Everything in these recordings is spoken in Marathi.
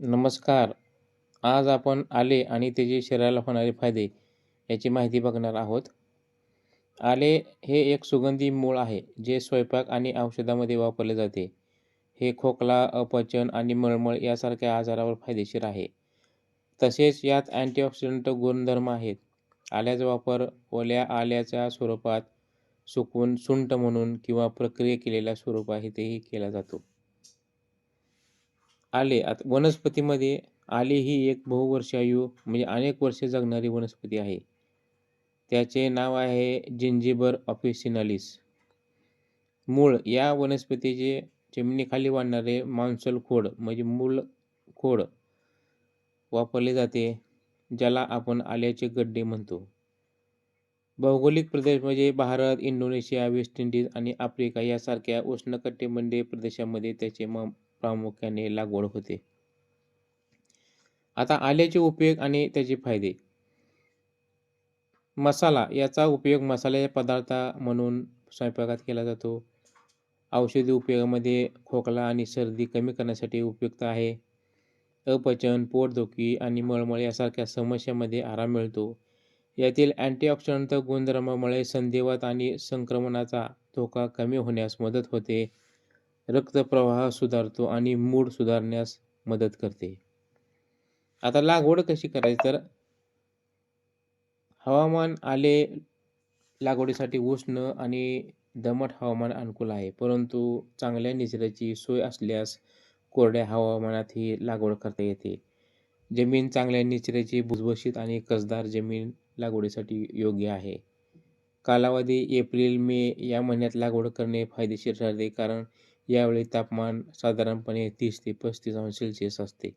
नमस्कार. आज आपण आले आणि त्याचे शरीराला होणारे फायदे याची माहिती बघणार आहोत. आले हे एक सुगंधी मूळ आहे जे स्वयंपाक आणि औषधामध्ये वापरले जाते. हे खोकला अपचन आणि मळमळ यासारख्या आजारावर फायदेशीर आहे. तसेच यात अँटीऑक्सिडंट गुणधर्म आहेत. आल्याचा वापर ओल्या आल्याच्या स्वरूपात सुकवून सुंट म्हणून किंवा प्रक्रिया केलेल्या स्वरूपातही केला जातो. आले. आता वनस्पतीमध्ये आले ही एक बहुवर्षायू म्हणजे अनेक वर्षे जगणारी वनस्पती आहे. त्याचे नाव आहे जिंजिबर ऑफिसिनालिस. मूळ या वनस्पतीचे जमिनीखाली वाढणारे मांसल खोड म्हणजे मूळ खोड वापरले जाते ज्याला आपण आल्याचे गड्डे म्हणतो. भौगोलिक प्रदेश म्हणजे भारत इंडोनेशिया वेस्ट इंडिज आणि आफ्रिका यासारख्या उष्णकटिबंधीय प्रदेशामध्ये त्याचे म प्रामुख्याने लागवड होते. आता आल्याचे उपयोग आणि त्याचे फायदे. मसाला याचा उपयोग मसाल्याचे पदार्थ म्हणून स्वयंपाकात केला जातो. औषधी उपयोगामध्ये खोकला आणि सर्दी कमी करण्यासाठी उपयुक्त आहे. अपचन पोटदुखी आणि मळमळ यासारख्या समस्यामध्ये आराम मिळतो. यातील अँटीऑक्सिडंट गुणधर्मामुळे संधिवात आणि संक्रमणाचा धोका कमी होण्यास मदत होते. रक्तप्रवाह सुधारतो आणि मूड सुधारण्यास मदत करते. आता लागवड कशी करायची? तर हवामान आले लागवडीसाठी उष्ण आणि दमट हवामान अनुकूल आहे. परंतु चांगल्या निचऱ्याची सोय असल्यास कोरड्या हवामानात ही लागवड करता येते. जमीन चांगल्या निचऱ्याची भुसभुशीत आणि कसदार जमीन लागवडीसाठी योग्य आहे. कालावधी एप्रिल मे या महिन्यात लागवड करणे फायदेशीर ठरते. कारण यावेळी तापमान साधारणपणे तीस ते पस्तीस अंश सेल्सिअस असते.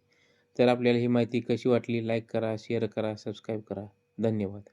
तर आपल्याला ही माहिती कशी वाटली? लाईक करा शेअर करा सबस्क्राईब करा. धन्यवाद.